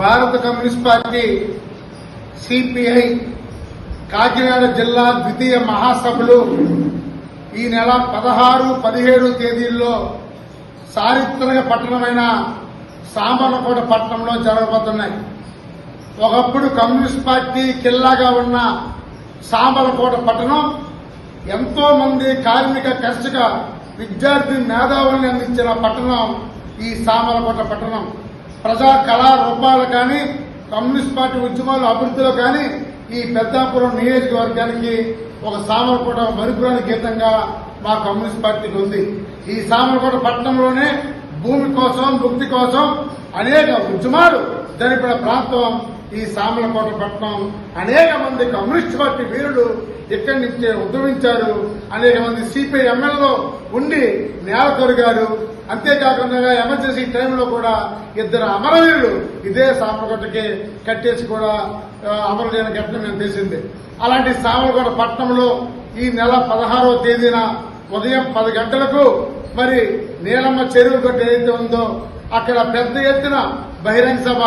భారత communist party CPI Kakinada జిల్లా ద్వితీయ మహాసభలు ఈ నెల పదహారు పదిహేడు తేదీల్లో చారిత్రక పట్టణమైన సామర్లకోట పట్టణంలో జరగబోతున్నాయి. ఒకప్పుడు కమ్యూనిస్ట్ పార్టీ కిల్లాగా ఉన్న సామర్లకోట పట్టణం ఎంతో మంది కార్మిక కర్షక విద్యార్థి మేధావుల్ని అందించిన పట్టణం ఈ సామర్లకోట పట్టణం. ప్రజా కళా రూపాలు కానీ కమ్యూనిస్ట్ పార్టీ ఉద్యమాల అభివృద్ధిలో కానీ ఈ పెద్దాపురం నియోజకవర్గానికి ఒక సామర్లకోట మరుపురాని గీతంగా మా కమ్యూనిస్ట్ పార్టీకి ఉంది. ఈ సామర్లకోట పట్టణంలోనే భూమి కోసం ముక్తి కోసం అనేక ఉద్యమాలు జరిపిన ప్రాంతం ఈ సామలకోట పట్టణం. అనేక మంది కమ్యూనిస్ట్ పార్టీ వీరులు ఎక్కడి నుంచే ఉద్యమించారు అనేక మంది సిపిఐ ఎమ్మెల్యేలో ఉండి నేల కొరిగారు. అంతేకాకుండా ఎమర్జెన్సీ టైంలో కూడా ఇద్దరు అమరవీరులు ఇదే సామలకోటకి కట్టేసి కూడా ఆ, అమలు చేయని ఘటన మేము తెలిసింది. అలాంటి సామలకోట పట్టణంలో ఈ నెల పదహారవ తేదీన ఉదయం పది గంటలకు మరి నీలమ్మ చెరువు గట్టు ఏదైతే ఉందో అక్కడ పెద్ద ఎత్తున బహిరంగ సభ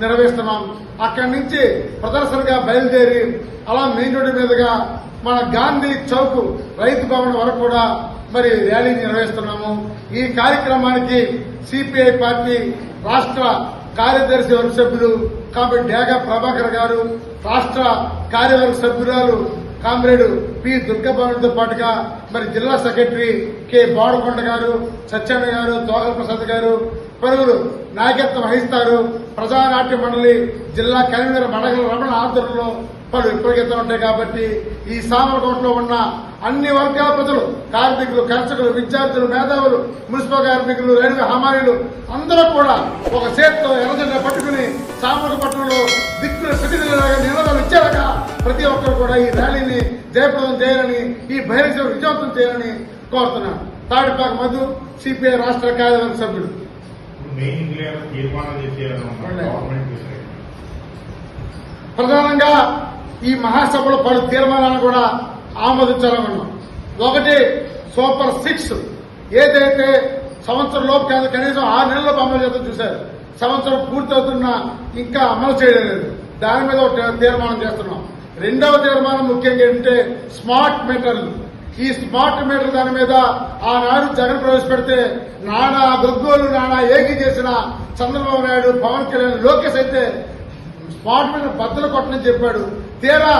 నిర్వహిస్తున్నాం. అక్కడి నుంచి ప్రదర్శనగా బయలుదేరి అలా మెయిన్ రోడ్డు మీదుగా మన గాంధీ చౌక్ రైతు భవన్ వరకు కూడా మరి ర్యాలీ నిర్వహిస్తున్నాము. ఈ కార్యక్రమానికి సిపిఐ పార్టీ రాష్ట్ర కార్యదర్శి వర్గ సభ్యులు కాబట్టి డేగా ప్రభాకర్ గారు రాష్ట్ర కార్యవర్గ సభ్యురాలు కామ్రేడు పి దుర్గభవన్తో పాటుగా మరి జిల్లా సెక్రటరీ కె బాడకొండ గారు సత్యాన గారు తోగల ప్రసాద్ గారు పలువురు నాయకత్వం వహిస్తారు. ప్రజానాట్య మండలి జిల్లా కన్వీనర్ మండల రమణ ఆధ్వర్యంలో పలు విప్లగీతం ఉంటాయి కాబట్టి ఈ సామరకోటలో ఉన్న అన్ని వర్గాల ప్రజలు కార్మికులు కర్షకులు విద్యార్థులు మేధావులు మున్సిపల్ కార్మికులు రైల్వే హమాలీలు అందరూ కూడా ఒక చేత్తో ఎర్రజెండ పట్టుకుని సామూహిక పట్టణంలో దిక్కులు ప్రతినిధులుగా నినాదాలు ఇచ్చారక ప్రతి ఒక్కరు కూడా ఈ ర్యాలీని జయప్రదం చేయాలని ఈ బహిరంగ విజయవంతం చేయాలని కోరుతున్నాను. తాడిపాక మధు సిపిఐ రాష్ట్ర కార్యవర్గ సభ్యుడు. మెయిన్ తీర్మానం. గవర్నమెంట్ ప్రధానంగా ఈ మహాసభలో పలు తీర్మానాలను కూడా ఆమోదించాలనుకున్నాం. ఒకటి సూపర్ సిక్స్ ఏదైతే సంవత్సరం లోపు కాదు కనీసం ఆరు నెలల్లో అమలు చేద్దాం చూశారు. సంవత్సరం పూర్తవుతున్నా ఇంకా అమలు చేయడం లేదు దాని మీద ఒక తీర్మానం చేస్తున్నాం. రెండవ తీర్మానం ముఖ్యంగా ఏంటంటే స్మార్ట్ మీటర్లు. ఈ స్మార్ట్ మీటర్ దాని మీద ఆనాడు జగన్ ప్రవేశపెడితే నానా గొగ్గోలు నానా ఏకి చేసిన చంద్రబాబు నాయుడు పవన్ కళ్యాణ్ లోకేష్ అయితే స్మార్ట్ మీటర్ బద్దలు కొట్టని చెప్పాడు. తీరా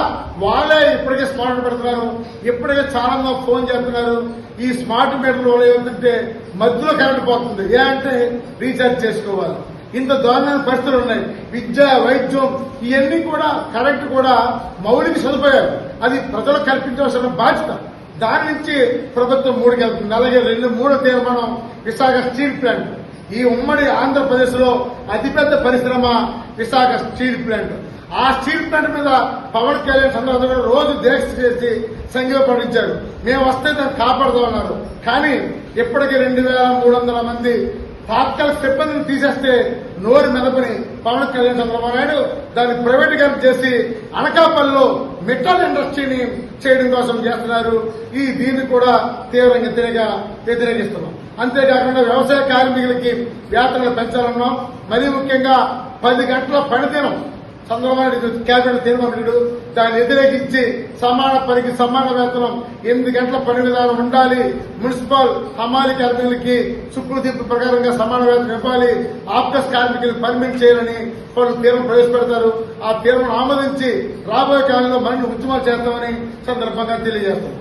వాళ్ళే ఇప్పటికే స్మార్ట్ పెడుతున్నారు. ఇప్పటికే చాలా మంది ఫోన్ చేస్తున్నారు. ఈ స్మార్ట్ మీటర్ వల్ల ఏమిటంటే మధ్యలో కరెంట్ పోతుంది. ఏ అంటే రీఛార్జ్ చేసుకోవాలి. ఇంత దారుణమైన పరిస్థితులు ఉన్నాయి. విద్య వైద్యం ఇవన్నీ కూడా కరెంట్ కూడా మౌలిక సదుపాయాలు. అది ప్రజలకు కల్పించవలసిన బాధ్యత. దాని నుంచి ప్రభుత్వం మూడుకెళ్తుంది. అలాగే రెండు మూడో తీర్మానం విశాఖ స్టీల్ ప్లాంట్. ఈ ఉమ్మడి ఆంధ్రప్రదేశ్లో అతిపెద్ద పరిశ్రమ విశాఖ స్టీల్ ప్లాంట్. ఆ స్టీల్ ప్లాంట్ మీద పవన్ కళ్యాణ్ సందర్భంగా రోజు దీక్ష చేసి సంఘం పండించారు మేము వస్తే దాన్ని కాపాడుతామన్నారు కానీ ఇప్పటికీ రెండు వేల మూడు వందల మంది తాత్కాలిక సిబ్బందిని తీసేస్తే నోరు మెదపని పవన్ కళ్యాణ్ చంద్రబాబు నాయుడు దాన్ని ప్రైవేటీకరణ చేసి అనకాపల్లిలో మెటల్ ఇండస్ట్రీని చేయడం కోసం చేస్తున్నారు. ఈ దీన్ని కూడా తీవ్రంగా వ్యతిరేక వ్యతిరేకిస్తున్నాం. అంతేకాకుండా వ్యవసాయ కార్మికులకి వేతనాలు పెంచాలన్నాం. మరీ ముఖ్యంగా పది గంటల పనిదినం చంద్రబాబు నాయుడు కేబినెట్ తీర్మానుడు దాన్ని వ్యతిరేకించి సమాన పనికి సమాన వేతనం ఎనిమిది గంటల పని విధానం ఉండాలి. మున్సిపల్ హమాలి కార్మికులకి సుప్రీం తీర్పు ప్రకారంగా సమాన వేతనం ఇవ్వాలి. ఆప్కస్ కార్మికులు పర్మిట్ చేయాలని వాళ్ళు తీర్మానం ప్రవేశపెడతారు. ఆ తీర్మానం ఆమోదించి రాబోయే కాలంలో మరిన్ని ఉద్యమాలు చేస్తామని సందర్భంగా తెలియజేస్తాం.